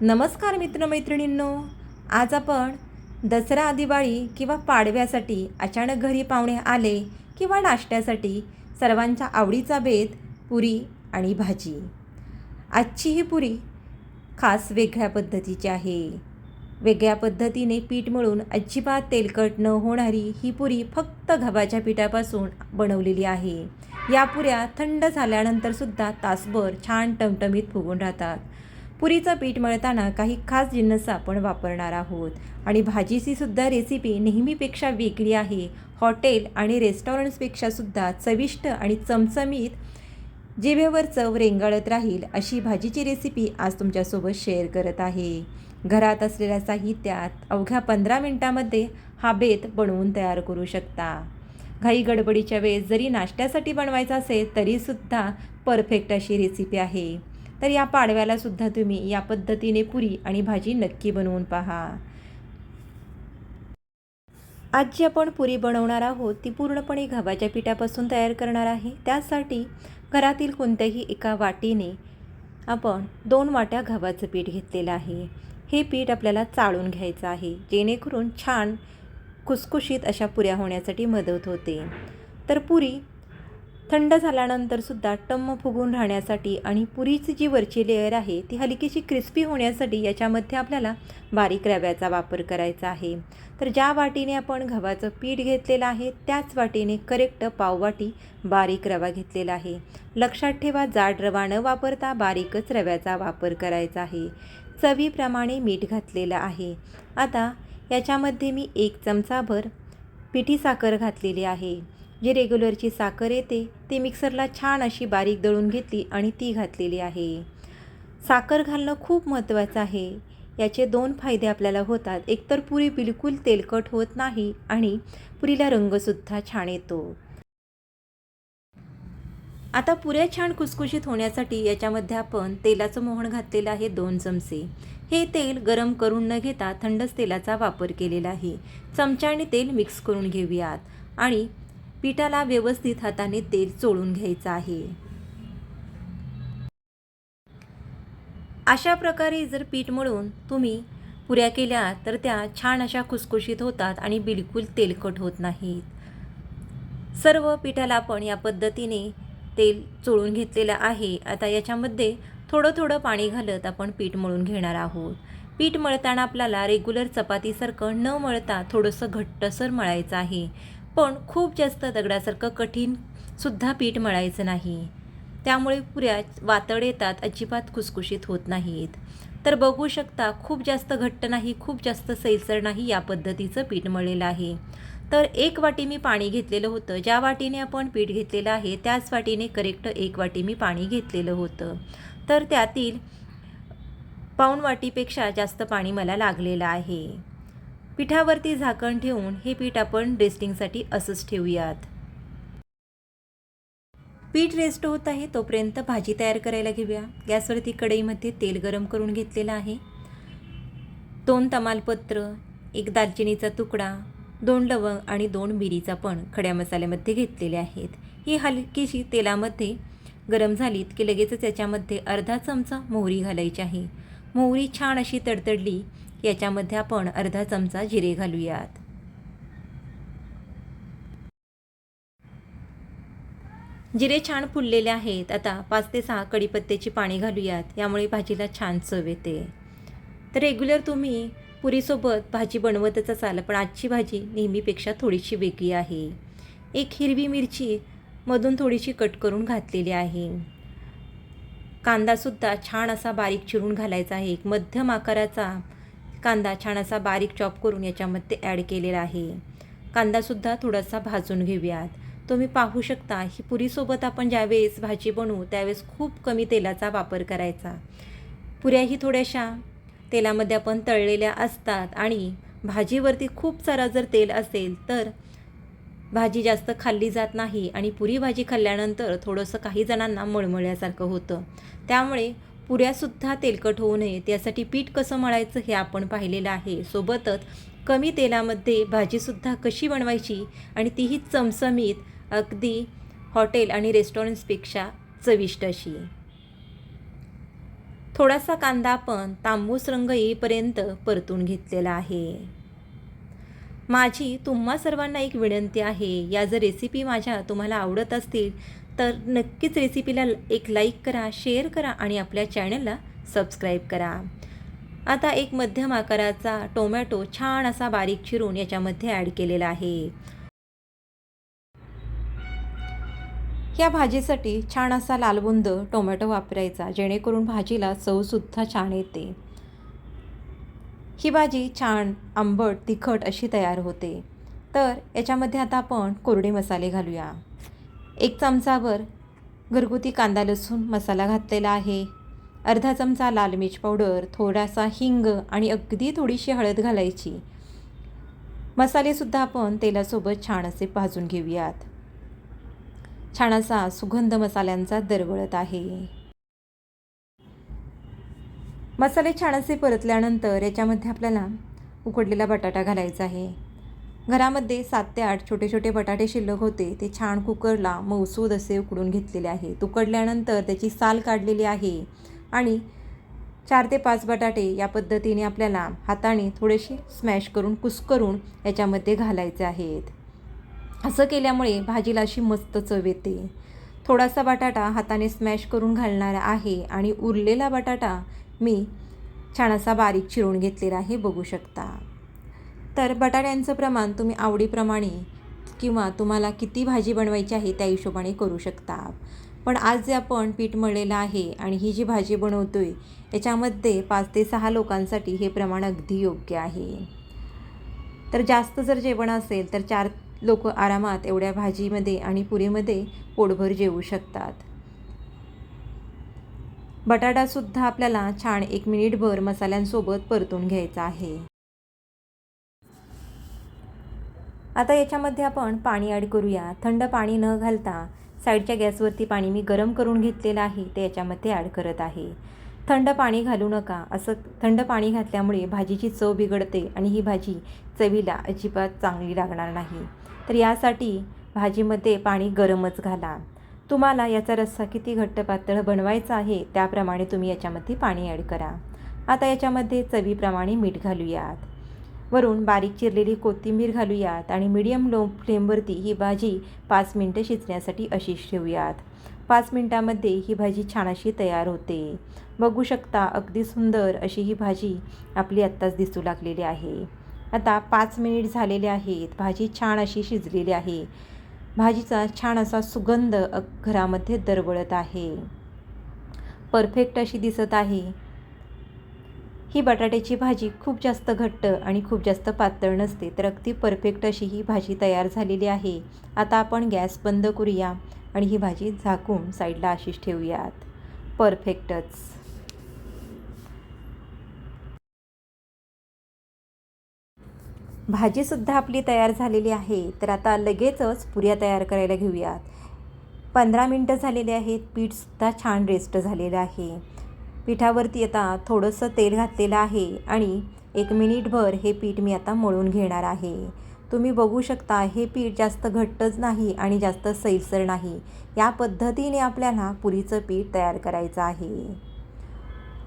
नमस्कार मित्रमैत्रिणींनो. आज आपण दसरा दिवाळी किंवा पाडव्यासाठी अचानक घरी पाहुणे आले किंवा नाश्त्यासाठी सर्वांच्या आवडीचा बेत पुरी आणि भाजी. आजची ही पुरी खास वेगळ्या पद्धतीची आहे. वेगळ्या पद्धतीने पीठ मळून अजिबात तेलकट न होणारी ही पुरी फक्त गव्हाच्या पिठापासून बनवलेली आहे. या पुऱ्या थंड झाल्यानंतरसुद्धा तासभर छान टमटमीत फुगून राहतात. पुरीचं पीठ मळताना काही खास जिन्नस आपण वापरणार आहोत. आणि भाजीची सुद्धा रेसिपी नेहमीपेक्षा वेगळी आहे. हॉटेल आणि रेस्टॉरंट्सपेक्षा सुद्धा चविष्ट आणि चमचमीत जिभेवर चव रेंगाळत राहील अशी भाजीची रेसिपी आज तुमच्यासोबत शेअर करत आहे. घरात असलेल्या साहित्यात अवघ्या पंधरा मिनटामध्ये हा बेत बनवून तयार करू शकता. घाई गडबडीच्या वेळेस जरी नाश्त्यासाठी बनवायचा असेल तरीसुद्धा परफेक्ट अशी रेसिपी आहे. तर या पाडव्याला सुद्धा तुम्ही या पद्धतीने पुरी आणि भाजी नक्की बनवून पहा. आज जी आपण पुरी बनवणार आहोत ती पूर्णपणे गव्हाच्या पिठापासून तयार करणार आहे. त्यासाठी घरातील कोणत्याही एका वाटीने आपण दोन वाट्या गव्हाचं पीठ घेतलेलं आहे. हे पीठ आपल्याला चाळून घ्यायचं आहे जेणेकरून छान खुसखुशीत अशा पुऱ्या होण्यासाठी मदत होते. तर पुरी थंड झाल्यानंतरसुद्धा टम्म फुगून राहण्यासाठी आणि पुरीची जी वरची लेअर आहे ती हलकीशी क्रिस्पी होण्यासाठी याच्यामध्ये आपल्याला बारीक रव्याचा वापर करायचा आहे. तर ज्या वाटीने आपण गव्हाचं पीठ घेतलेलं आहे त्याच वाटीने करेक्ट पाववाटी बारीक रवा घेतलेला आहे. लक्षात ठेवा जाड रवा न वापरता बारीकच रव्याचा वापर करायचा आहे. चवीप्रमाणे मीठ घातलेलं आहे. आता याच्यामध्ये मी एक चमचाभर पिठी साखर घातलेली आहे. जी रेग्युलरची साखर येते ती मिक्सरला छान अशी बारीक दळून घेतली आणि ती घातलेली आहे. साखर घालणं खूप महत्त्वाचं आहे. याचे दोन फायदे आपल्याला होतात. एकतर पुरी बिलकुल तेलकट होत नाही आणि पुरीला रंगसुद्धा छान येतो. आता पुऱ्या छान कुसकुशीत होण्यासाठी याच्यामध्ये आपण तेलाचं मोहन घातलेलं आहे दोन चमचे. हे तेल गरम करून न घेता थंडच तेलाचा वापर केलेला आहे. चमच्याने तेल मिक्स करून घेऊयात. आणि पिठाला व्यवस्थित हाताने तेल चोळून घ्यायचं आहे. अशा प्रकारे जर पीठ मळून तुम्ही पुऱ्या केल्या तर त्या छान अशा खुसखुशीत होतात आणि बिलकुल तेलकट होत नाहीत. सर्व पिठाला आपण या पद्धतीने तेल चोळून घेतलेलं आहे. आता याच्यामध्ये थोडं थोडं पाणी घालत आपण पीठ मळून घेणार आहोत. पीठ मळताना आपल्याला रेग्युलर चपातीसारखं न मळता थोडंसं घट्टसर मळायचं आहे. पण खूप जास्त दगडासारखं कठीणसुद्धा पीठ मळायचं नाही. त्यामुळे पुऱ्या वातड येतात अजिबात खुसखुशीत होत नाहीत. तर बघू शकता खूप जास्त घट्ट नाही खूप जास्त सैलसर नाही या पद्धतीचं पीठ मळलेलं आहे. तर एक वाटी मी पाणी घेतलेलं होतं. ज्या वाटीने आपण पीठ घेतलेलं आहे त्याच वाटीने करेक्ट एक वाटी मी पाणी घेतलेलं होतं. तर त्यातील पाऊण वाटीपेक्षा जास्त पाणी मला लागलेलं आहे. पिठावरती झाकण ठेवून हे पीठ आपण रेस्टिंगसाठी असंच ठेवूयात. पीठ रेस्ट होत आहे तोपर्यंत भाजी तयार करायला घेऊया. गॅसवरती कढईमध्ये तेल गरम करून घेतलेलं आहे. दोन तमालपत्र एक दालचिनीचा तुकडा दोन लवंग आणि दोन मिरीचा पण खड्या मसाल्यामध्ये घेतलेले आहेत. ही हलकीशी तेलामध्ये गरम झालीत की लगेचच याच्यामध्ये अर्धा चमचा मोहरी घालायची आहे. मोहरी छान अशी तडतडली याच्यामध्ये आपण अर्धा चमचा जिरे घालूयात. जिरे छान फुललेले आहेत. आता पाच ते सहा कढीपत्त्याची पाणी घालूयात. यामुळे भाजीला छान चव येते. तर रेग्युलर तुम्ही पुरीसोबत भाजी बनवतच असाल पण आजची भाजी नेहमीपेक्षा थोडीशी वेगळी आहे. एक हिरवी मिरची मधून थोडीशी कट करून घातलेली आहे. कांदासुद्धा छान असा बारीक चिरून घालायचा आहे. एक मध्यम आकाराचा कांदा छान असा बारीक चॉप करून याच्यामध्ये ॲड केलेला आहे. कांदासुद्धा थोडासा भाजून घेऊयात. तुम्ही पाहू शकता ही पुरीसोबत आपण ज्यावेळेस भाजी बनवू त्यावेळेस खूप कमी तेलाचा वापर करायचा. पुऱ्याही थोड्याशा तेलामध्ये आपण तळलेल्या असतात आणि भाजीवरती खूप सारा जर तेल असेल तर भाजी जास्त खाल्ली जात नाही आणि पुरी भाजी खाल्ल्यानंतर थोडंसं काही जणांना मळमळल्यासारखं होतं. त्यामुळे पुऱ्यासुद्धा तेलकट होऊ नये. त्यासाठी पीठ कसं मळायचं हे आपण पाहिलेलं आहे. सोबतच कमी तेलामध्ये भाजीसुद्धा कशी बनवायची आणि तीही चमचमीत अगदी हॉटेल आणि रेस्टॉरंट्सपेक्षा चविष्ट अशी. थोडासा कांदा आपण तांबूस रंग येईपर्यंत परतून घेतलेला आहे. माझी तुम्हा सर्वांना एक विनंती आहे. या जर रेसिपी माझ्या तुम्हाला आवडत असतील तर नक्कीच रेसिपीला एक लाईक करा शेअर करा आणि आपल्या चॅनलला सबस्क्राईब करा. आता एक मध्यम आकाराचा टोमॅटो छान असा बारीक चिरून याच्यामध्ये ॲड केलेला आहे. या भाजीसाठी छान असा लालबुंद टोमॅटो वापरायचा जेणेकरून भाजीला चवसुद्धा छान येते. ही भाजी छान आंबट तिखट अशी तयार होते. तर याच्यामध्ये आता आपण कोरडे मसाले घालूया. एक चमचावर घरगुती कांदा लसूण मसाला घातलेला आहे. अर्धा चमचा लाल मिरच पावडर थोडासा हिंग आणि अगदी थोडीशी हळद घालायची. मसालेसुद्धा आपण तेलासोबत छान असे भाजून घेऊयात. छान असा सुगंध मसाल्यांचा दरवळत आहे. मसाले छान असे परतल्यानंतर याच्यामध्ये आपल्याला उकडलेला बटाटा घालायचा आहे. घरामध्ये सात ते आठ छोटे छोटे बटाटे शिल्लक होते. ते छान कुकरला मौसूद असे उकडून घेतलेले आहे उकडल्यानंतर त्याची साल काढलेली आहे आणि चार ते पाच बटाटे या पद्धतीने आपल्याला हाताने थोडेसे स्मॅश करून कुस्करून याच्यामध्ये घालायचे आहेत. असं केल्यामुळे भाजीला अशी मस्त चव येते. थोडासा बटाटा हाताने स्मॅश करून घालणार आहे आणि उरलेला बटाटा मी छान असा बारीक चिरून घेतलेला आहे बघू शकता. तर बटाट्यांचं प्रमाण तुम्ही आवडीप्रमाणे किंवा तुम्हाला किती भाजी बनवायची आहे त्या हिशोबाने करू शकता. पण आज जे आपण पीठ मळलेलं आहे आणि ही जी भाजी बनवतो आहे याच्यामध्ये पाच ते सहा लोकांसाठी हे प्रमाण अगदी योग्य आहे. तर जास्त जर जेवण असेल तर चार लोक आरामात एवढ्या भाजीमध्ये आणि पुरीमध्ये पोटभर जेवू शकतात. बटाटासुद्धा आपल्याला छान एक मिनिटभर मसाल्यांसोबत परतून घ्यायचा आहे. आता याच्यामध्ये आपण पाणी ॲड करूया. थंड पाणी न घालता साईडच्या गॅसवरती पाणी मी गरम करून घेतलेलं आहे ते याच्यामध्ये ॲड करत आहे. थंड पाणी घालू नका. असं थंड पाणी घातल्यामुळे भाजीची चव बिघडते आणि ही भाजी चवीला अजिबात चांगली लागणार नाही. तर यासाठी भाजीमध्ये पाणी गरमच घाला. तुम्हाला याचा रस्सा किती घट्ट पातळ बनवायचा आहे त्याप्रमाणे तुम्ही याच्यामध्ये पाणी ॲड करा. आता याच्यामध्ये चवीप्रमाणे मीठ घालूयात. वरून बारीक चिरलेली कोथिंबीर घालूयात आणि मीडियम लो फ्लेमवरती ही भाजी पाच मिनटं शिजण्यासाठी अशीच ठेवूयात. पाच मिनटामध्ये ही भाजी छान अशी तयार होते. बघू शकता अगदी सुंदर अशी ही भाजी आपली आत्ताच दिसू लागलेली आहे. आता पाच मिनिट झालेले आहेत. भाजी छान अशी शिजलेली आहे. भाजीचा छान असा सुगंध घरामध्ये दरवळत आहे. परफेक्ट अशी दिसत आहे. ही बटाट्याची भाजी खूप जास्त घट्ट आणि खूप जास्त पातळ नसते तर अगदी परफेक्ट अशी ही भाजी तयार झालेली आहे. आता आपण गॅस बंद करूया आणि ही भाजी झाकून साईडला अशीच ठेवूयात. परफेक्टच. भाजीसुद्धा आपली तयार झालेली आहे तर आता लगेचच पुऱ्या तयार करायला घेऊयात. पंधरा मिनटं झालेली आहेत पीठसुद्धा छान रेस्ट झालेलं आहे. पिठावरती आता थोडंसं तेल घातलेलं आहे आणि एक मिनिटभर हे पीठ मी आता मळून घेणार आहे. तुम्ही बघू शकता हे पीठ जास्त घट्टच नाही आणि जास्त सैलसर नाही. या पद्धतीने आपल्याला पुरीचं पीठ तयार करायचं आहे.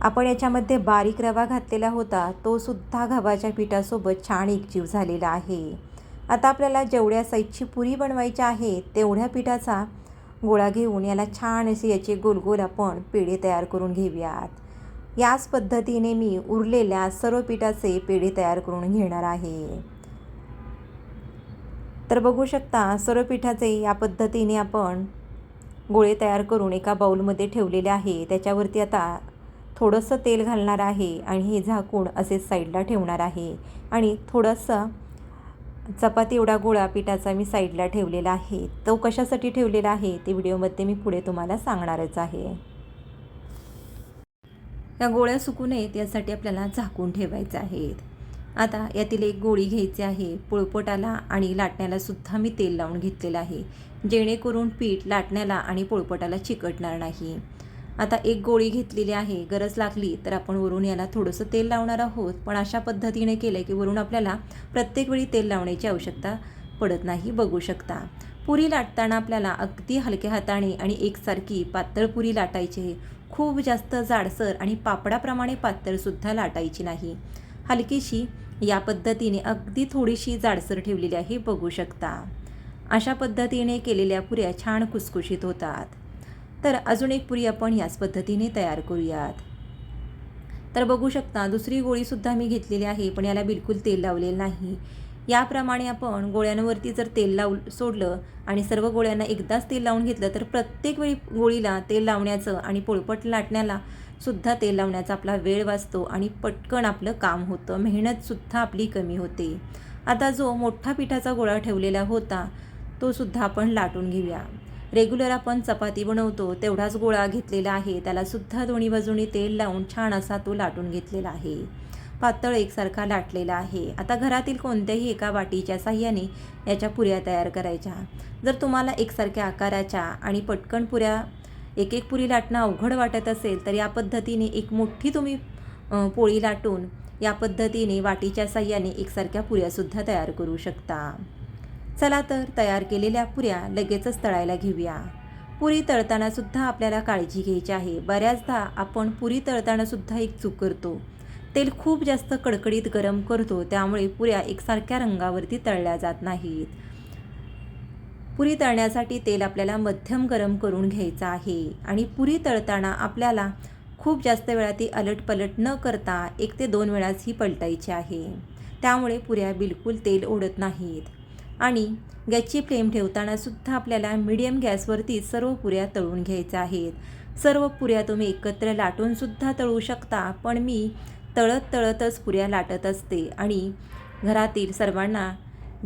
आपण याच्यामध्ये बारीक रवा घातलेला होता तो सुद्धा गव्हाच्या पिठासोबत छान एकजीव झालेला आहे. आता आपल्याला जेवढ्या साईजची पुरी बनवायची आहे तेवढ्या पिठाचा गोळा घेऊन याला छान अशी याचे गोलगोल आपण पेढे तयार करून घेऊयात. याच पद्धतीने मी उरलेल्या सर्व पिठाचे पेढे तयार करून घेणार आहे. तर बघू शकता सर्व पिठाचे या पद्धतीने आपण गोळे तयार करून एका बाऊलमध्ये ठेवलेले आहे. त्याच्यावरती आता थोडंसं तेल घालणार आहे आणि हे झाकून असे साईडला ठेवणार आहे. आणि थोडंसं चपाती एवढा गोळा पिठाचा मी साईडला ठेवलेला आहे. तो कशासाठी ठेवलेला आहे ते व्हिडिओमध्ये मी पुढे तुम्हाला सांगणारच आहे. या गोळ्या सुकू नयेत यासाठी आपल्याला झाकून ठेवायच्या आहेत. आता यातील एक गोळी घ्यायची आहे. पोळपटाला आणि लाटण्याला सुद्धा मी तेल लावून घेतलेलं आहे. जेणेकरून पीठ लाटण्याला आणि पोळपटाला चिकटणार नाही. आता एक गोळी घेतलेली आहे गरज लागली तर आपण वरून याला थोडंसं तेल लावणार आहोत. पण अशा पद्धतीने केलं की वरून आपल्याला प्रत्येक वेळी तेल लावण्याची आवश्यकता पडत नाही बघू शकता. पुरी लाटताना आपल्याला अगदी हलक्या हाताने आणि एकसारखी पातळ पुरी लाटायची आहे. खूप जास्त जाडसर आणि पापडाप्रमाणे पातळसुद्धा लाटायची नाही. हलकीशी या पद्धतीने अगदी थोडीशी जाडसर ठेवलेली आहे बघू शकता. अशा पद्धतीने केलेल्या पुऱ्या छान खुसखुशीत होतात. तर अजून एक पुरी आपण याच पद्धतीने तयार करूयात. तर बघू शकता दुसरी गोळीसुद्धा मी घेतलेली आहे पण याला बिलकुल तेल लावलेलं नाही. याप्रमाणे आपण गोळ्यांवरती जर तेल लाव सोडलं आणि सर्व गोळ्यांना एकदाच तेल लावून घेतलं तर प्रत्येक वेळी गोळीला तेल लावण्याचं आणि पोळपट लाटण्याला सुद्धा तेल लावण्याचा आपला वेळ वाचतो आणि पटकन आपलं काम होतं. मेहनतसुद्धा आपली कमी होते. आता जो मोठा पिठाचा गोळा ठेवलेला होता तो सुद्धा आपण लाटून घेऊया. रेग्युलर आपण चपाती बनवतो तेवढाच गोळा घेतलेला आहे. त्यालासुद्धा दोन्ही बाजूनी तेल लावून छान असा तो लाटून घेतलेला आहे. पातळ एकसारखा लाटलेला आहे. आता घरातील कोणत्याही एका वाटीच्या साह्याने याच्या पुऱ्या तयार करायच्या. जर तुम्हाला एकसारख्या आकाराच्या आणि पटकन पुऱ्या एक एक पुरी लाटणं अवघड वाटत असेल तर या पद्धतीने एक मोठी तुम्ही पोळी लाटून या पद्धतीने वाटीच्या साह्याने एकसारख्या पुऱ्यासुद्धा तयार करू शकता. चला तर तयार केलेल्या पुऱ्या लगेचच तळायला घेऊया. पुरी तळताना सुद्धा आपल्याला काळजी घ्यायची आहे. बऱ्याचदा आपण पुरी तळताना सुद्धा एक चूक करतो. तेल खूप जास्त कडकडीत गरम करतो त्यामुळे पुऱ्या एकसारख्या रंगावरती तळल्या जात नाहीत. पुरी तळण्यासाठी तेल आपल्याला मध्यम गरम करून घ्यायचं आहे आणि पुरी तळताना आपल्याला खूप जास्त वेळा ती अलटपलट न करता एक ते दोन वेळाच ही पलटायची आहे. त्यामुळे पुऱ्या बिलकुल तेल ओढत नाहीत. आणि गॅसची फ्लेम ठेवतानासुद्धा आपल्याला मीडियम गॅसवरती सर्व पुऱ्या तळून घ्यायच्या आहेत. सर्व पुऱ्या तुम्ही एकत्र लाटूनसुद्धा तळू शकता पण मी तळत तळतच पुऱ्या लाटत असते आणि घरातील सर्वांना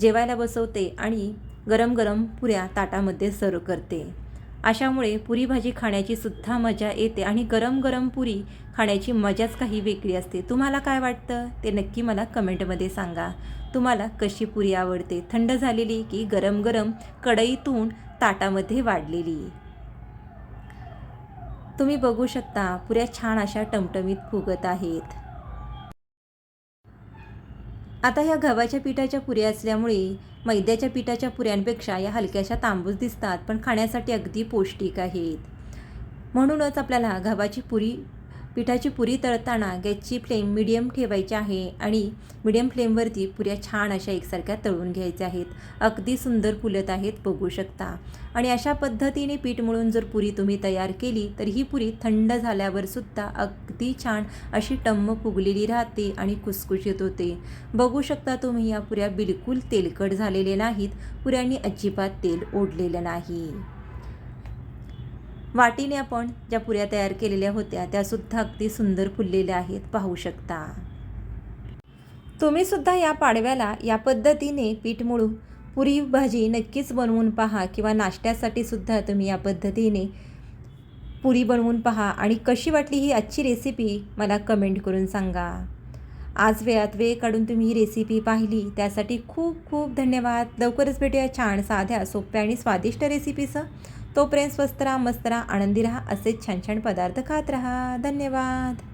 जेवायला बसवते आणि गरम गरम पुऱ्या ताटामध्ये सर्व करते. अशामुळे पुरी भाजी खाण्याची सुद्धा मजा येते आणि गरम गरम पुरी खाण्याची मजाच काही वेगळी असते. तुम्हाला काय वाटतं? ते नक्की मला कमेंटमध्ये सांगा. तुम्हाला कशी पुरी आवडते? थंड झालेली की गरम गरम कढईतून ताटामध्ये वाढलेली? तुम्ही बघू शकता पुऱ्या छान अशा टमटमीत फुगत आहेत. आता ह्या गव्हाच्या पिठाच्या पुऱ्या असल्यामुळे मैद्याच्या पिठाच्या पुऱ्यांपेक्षा या हलक्याशा तांबूस दिसतात पण खाण्यासाठी अगदी पौष्टिक आहेत. म्हणूनच आपल्याला गव्हाची पुरी पिठाची पुरी तळताना गॅसची फ्लेम मिडियम ठेवायची आहे आणि मिडियम फ्लेमवरती पुऱ्या छान अशा एकसारख्या तळून घ्यायच्या आहेत. अगदी सुंदर फुलत आहेत बघू शकता. आणि अशा पद्धतीने पीठ मळून जर पुरी तुम्ही तयार केली तर ही पुरी थंड झाल्यावर सुद्धा अगदी छान अशी टम्म फुगलेली राहते आणि कुसकुशीत होते. बघू शकता तुम्ही या पुऱ्या बिलकुल तेलकट झालेले नाहीत. पुऱ्यांनी अजिबात तेल ओढलेलं नाही. वाटीने आपण ज्या पुऱ्या तयार केलेल्या होत्या त्यासुद्धा अगदी सुंदर फुललेल्या आहेत. पाहू शकता. तुम्ही सुद्धा या पाडव्याला या पद्धतीने पीठ मळून पुरी भाजी नक्कीच बनवून पहा किंवा नाश्त्यासाठी सुद्धा तुम्ही या पद्धतीने पुरी बनवून पहा आणि कशी वाटली ही आजची रेसिपी मला कमेंट करून सांगा. आज वेळात वेळ काढून तुम्ही ही रेसिपी पाहिली त्यासाठी खूप खूप धन्यवाद. लवकरच भेटूया छान साध्या सोप्या आणि स्वादिष्ट रेसिपीचं तोपर्यंत स्वस्त राहा मस्त राहा आनंदी राहा असेच छान छान पदार्थ खात राहा. धन्यवाद.